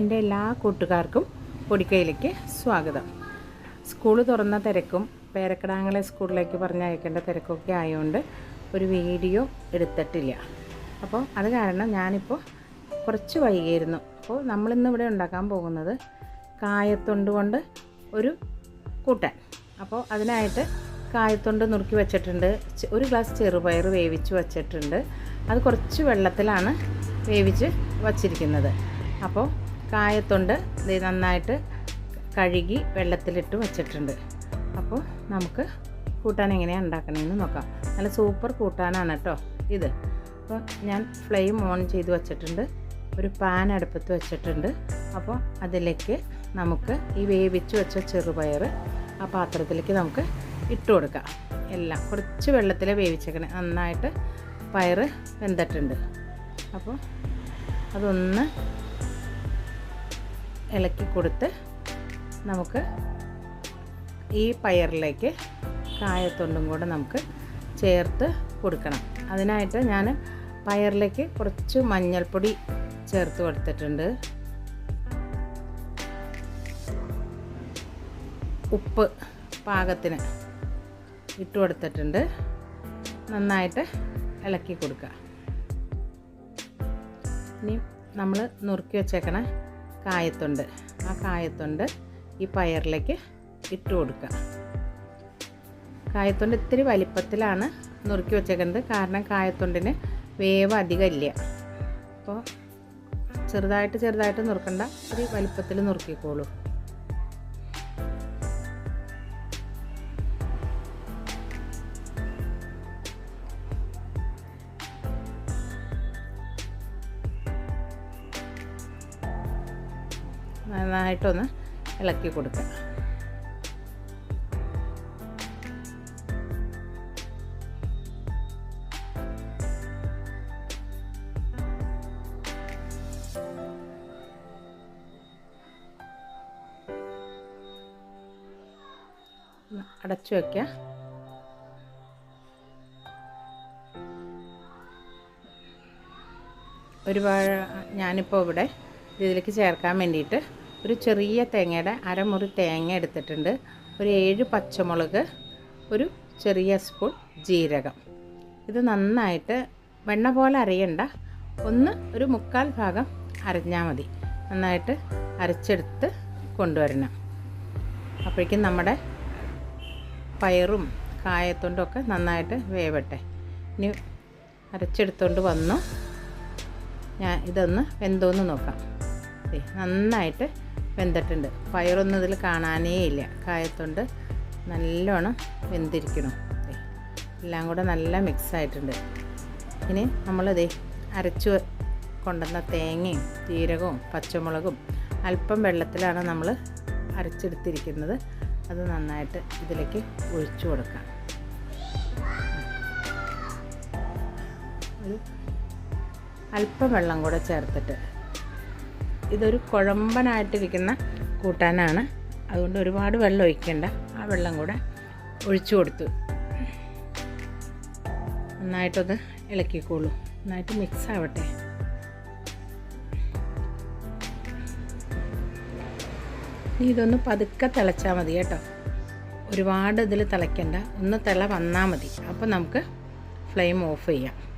എന്റെ എല്ലാ കൂട്ടുകാർക്കും പൊടിക്കയിലേക്ക് സ്വാഗതം. സ്കൂൾ തുറന്ന തിരക്കും പേരക്കിടാങ്ങളെ സ്കൂളിലേക്ക് പറഞ്ഞയക്കേണ്ട തിരക്കൊക്കെ ആയതുകൊണ്ട് ഒരു വീഡിയോ എടുത്തിട്ടില്ല. അപ്പോൾ അത് കാരണം ഞാനിപ്പോൾ കുറച്ച് വൈകിയിരുന്നു. അപ്പോൾ നമ്മളിന്ന് ഇവിടെ ഉണ്ടാക്കാൻ പോകുന്നത് കായത്തൊണ്ട് കൊണ്ട് ഒരു കൂട്ടൻ. അപ്പോൾ അതിനായിട്ട് കായത്തൊണ്ട് നുറുക്കി വെച്ചിട്ടുണ്ട്. ഒരു ഗ്ലാസ് ചെറുപയർ വേവിച്ച് വച്ചിട്ടുണ്ട്. അത് കുറച്ച് വെള്ളത്തിലാണ് വേവിച്ച് വച്ചിരിക്കുന്നത്. അപ്പോൾ കായത്തൊണ്ട് ദേ നന്നായിട്ട് കഴുകി വെള്ളത്തിലിട്ട് വച്ചിട്ടുണ്ട്. അപ്പോൾ നമുക്ക് കൂട്ടാൻ എങ്ങനെയാണ് ഉണ്ടാക്കണമെന്ന് നോക്കാം. നല്ല സൂപ്പർ കൂട്ടാനാണ് കേട്ടോ ഇത്. അപ്പോൾ ഞാൻ ഫ്ലെയിം ഓൺ ചെയ്ത് വച്ചിട്ടുണ്ട്. ഒരു പാൻ അടുപ്പത്ത് വെച്ചിട്ടുണ്ട്. അപ്പോൾ അതിലേക്ക് നമുക്ക് ഈ വേവിച്ച് വെച്ച ചെറുപയർ ആ പാത്രത്തിലേക്ക് നമുക്ക് ഇട്ട് കൊടുക്കാം. എല്ലാം കുറച്ച് വെള്ളത്തിൽ വേവിച്ചേക്കണേ. നന്നായിട്ട് പയറ് വെന്തിട്ടുണ്ട്. അപ്പോൾ അതൊന്ന് ഇളക്കി കൊടുത്ത് നമുക്ക് ഈ പയറിലേക്ക് കായത്തൊണ്ടും കൂടെ നമുക്ക് ചേർത്ത് കൊടുക്കണം. അതിനായിട്ട് ഞാൻ പയറിലേക്ക് കുറച്ച് മഞ്ഞൾപ്പൊടി ചേർത്ത് കൊടുത്തിട്ടുണ്ട്. ഉപ്പ് പാകത്തിന് ഇട്ട് കൊടുത്തിട്ടുണ്ട്. നന്നായിട്ട് ഇളക്കി കൊടുക്കുക. ഇനി നമ്മൾ നുറുക്കി വെച്ചേക്കണ കായത്തൊണ്ട്. ആ കായത്തുണ്ട് ഈ പയറിലേക്ക് ഇട്ട് കൊടുക്കുക. കായത്തുണ്ട് ഇത്തിരി വലിപ്പത്തിലാണ് നുറുക്കി വെച്ചേക്കുന്നത്. കാരണം കായത്തുണ്ടിന് വേവ് അധികമില്ല. അപ്പോൾ ചെറുതായിട്ട് ചെറുതായിട്ട് നുറുക്കണ്ട. ഇത്തിരി വലിപ്പത്തിൽ നുറുക്കിക്കോളൂ. നന്നായിട്ടൊന്ന് ഇളക്കി കൊടുക്കുക അടച്ചു വയ്ക്കുക ഒരുപാട് ഞാനിപ്പോൾ ഇവിടെ ഇതിലേക്ക് ചേർക്കാൻ വേണ്ടിയിട്ട് ഒരു ചെറിയ തേങ്ങയുടെ അരമുറി തേങ്ങ എടുത്തിട്ടുണ്ട്. ഒരു ഏഴ് പച്ചമുളക് ഒരു ചെറിയ സ്പൂൺ ജീരകം. ഇത് നന്നായിട്ട് വെണ്ണ പോലെ അരയണ്ട. ഒന്ന് ഒരു മുക്കാൽ ഭാഗം അരഞ്ഞാൽ മതി. നന്നായിട്ട് അരച്ചെടുത്ത് കൊണ്ടുവരണം. അപ്പോഴേക്കും നമ്മുടെ പയറും കായത്തൊണ്ടൊക്കെ നന്നായിട്ട് വേവട്ടെ. ഇനി അരച്ചെടുത്തോണ്ട് വന്നു. ഞാൻ ഇതൊന്ന് വെന്തോന്ന് നോക്കാം. നന്നായിട്ട് വെന്തിട്ടുണ്ട്. പയറൊന്നും ഇതിൽ കാണാനേ ഇല്ല. കായത്തൊണ്ട് നല്ലോണം വെന്തിരിക്കണം എല്ലാം കൂടെ നല്ല മിക്സ് ആയിട്ടുണ്ട് ഇനി നമ്മളിതേ അരച്ച് കൊണ്ടുവന്ന തേങ്ങയും ജീരകവും പച്ചമുളകും അല്പം വെള്ളത്തിലാണ് നമ്മൾ അരച്ചെടുത്തിരിക്കുന്നത്. അത് നന്നായിട്ട് ഇതിലേക്ക് ഒഴിച്ചു കൊടുക്കാം. ഒരു അല്പം വെള്ളം കൂടെ ചേർത്തിട്ട് ഇതൊരു കുഴമ്പനായിട്ടിരിക്കുന്ന കൂട്ടാനാണ്. അതുകൊണ്ട് ഒരുപാട് വെള്ളം ഒഴിക്കേണ്ട. ആ വെള്ളം കൂടെ ഒഴിച്ചു കൊടുത്തു. നന്നായിട്ടത് ഇളക്കിക്കോളൂ. നന്നായിട്ട് മിക്സ് ആവട്ടെ. ഇതൊന്ന് പതുക്കെ തിളച്ചാൽ മതി കേട്ടോ. ഒരുപാട് ഇതിൽ തിളയ്ക്കണ്ട. ഒന്ന് തിള വന്നാൽ മതി. അപ്പോൾ നമുക്ക് ഫ്ലെയിം ഓഫ് ചെയ്യാം.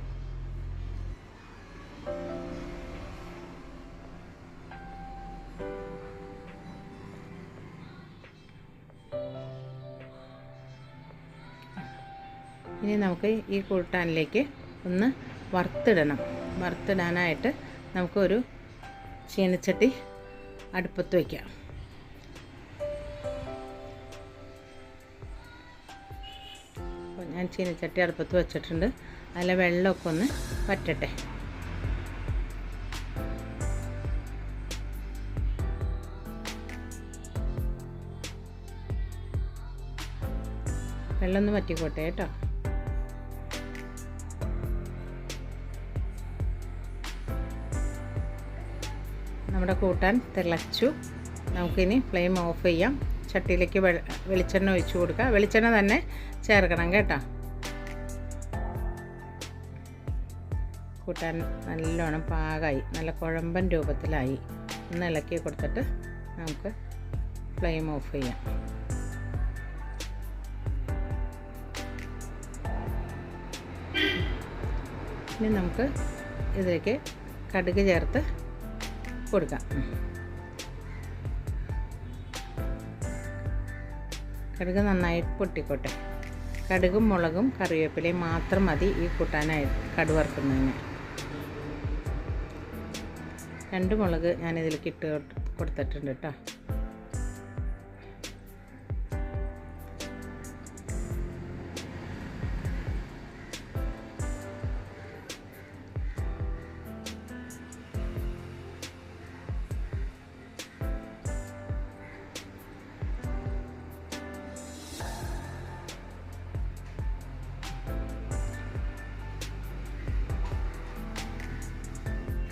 ഇനി നമുക്ക് ഈ കൂട്ടാനിലേക്ക് ഒന്ന് വറുത്തിടണം. വറുത്തിടാനായിട്ട് നമുക്കൊരു ചീനച്ചട്ടി അടുപ്പത്ത് വയ്ക്കാം അപ്പോൾ ഞാൻ ചീനച്ചട്ടി അടുപ്പത്ത് വെച്ചിട്ടുണ്ട്. അതിലെ വെള്ളമൊക്കെ ഒന്ന് വറ്റട്ടെ. വെള്ളം ഒന്ന് വറ്റിക്കോട്ടെ കേട്ടോ. നമ്മുടെ കൂട്ടാൻ തിളച്ചു. നമുക്കിനി ഫ്ലെയിം ഓഫ് ചെയ്യാം. ചട്ടിയിലേക്ക് വെളിച്ചെണ്ണ ഒഴിച്ചു കൊടുക്കുക. വെളിച്ചെണ്ണ തന്നെ ചേർക്കണം കേട്ടോ. കൂട്ടാൻ നല്ലോണം പാകമായി നല്ല കുഴമ്പൻ രൂപത്തിലായി. ഒന്ന് ഇളക്കി കൊടുത്തിട്ട് നമുക്ക് ഫ്ലെയിം ഓഫ് ചെയ്യാം. ഇനി നമുക്ക് ഇതിലേക്ക് കടുക് ചേർത്ത് കൊടുക്കാം. കടുക് നന്നായിട്ട് പൊട്ടിക്കോട്ടെ. കടുകും മുളകും കറിവേപ്പിലയും മാത്രം മതി ഈ കൂട്ടാനായി കടുക് വറുക്കുന്നതിന്. രണ്ട് മുളക് ഞാനിതിലേക്ക് ഇട്ട് കൊടുത്തിട്ടുണ്ട് കേട്ടോ.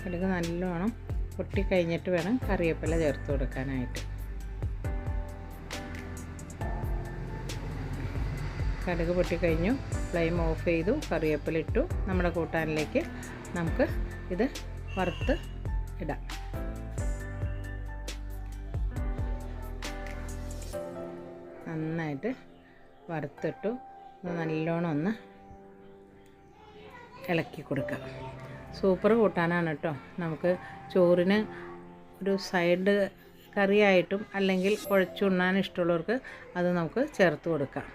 കടുക് നല്ലോണം പൊട്ടിക്കഴിഞ്ഞിട്ട് വേണം കറിവേപ്പില ചേർത്ത് കൊടുക്കാനായിട്ട്. കടുക് പൊട്ടിക്കഴിഞ്ഞു ഫ്ലെയിം ഓഫ് ചെയ്തു കറിവേപ്പില ഇട്ടു. നമ്മുടെ കൂട്ടാനിലേക്ക് നമുക്ക് ഇത് വറുത്ത് ഇടാം. നന്നായിട്ട് വറുത്തിട്ടു. നല്ലോണം ഒന്ന് ഇളക്കി കൊടുക്കാം. സൂപ്പർ കൂട്ടാനാണ് കേട്ടോ. നമുക്ക് ചോറിന് ഒരു സൈഡ് കറിയായിട്ടും അല്ലെങ്കിൽ കുഴച്ചുണ്ണാൻ ഇഷ്ടമുള്ളവർക്ക് അത് നമുക്ക് ചേർത്ത് കൊടുക്കാം.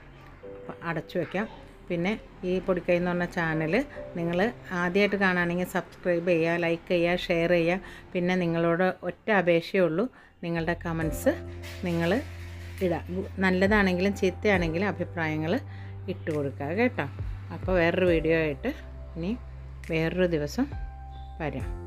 അടച്ചു വയ്ക്കാം പിന്നെ ഈ പൊടിക്കൈ എന്ന് പറഞ്ഞ ചാനൽ നിങ്ങൾ ആദ്യമായിട്ട് കാണുകയാണെങ്കിൽ സബ്സ്ക്രൈബ് ചെയ്യുക ലൈക്ക് ചെയ്യുക ഷെയർ ചെയ്യുക. പിന്നെ നിങ്ങളോട് ഒറ്റ അപേക്ഷയേ ഉള്ളൂ. നിങ്ങളുടെ കമൻസ് നിങ്ങൾ ഇടുക നല്ലതാണെങ്കിലും ചീത്തയാണെങ്കിലും അഭിപ്രായങ്ങൾ ഇട്ട് കൊടുക്കുക കേട്ടോ. അപ്പോൾ വേറൊരു വീഡിയോ ആയിട്ട് ഇനി വേറൊരു ദിവസം വരാം.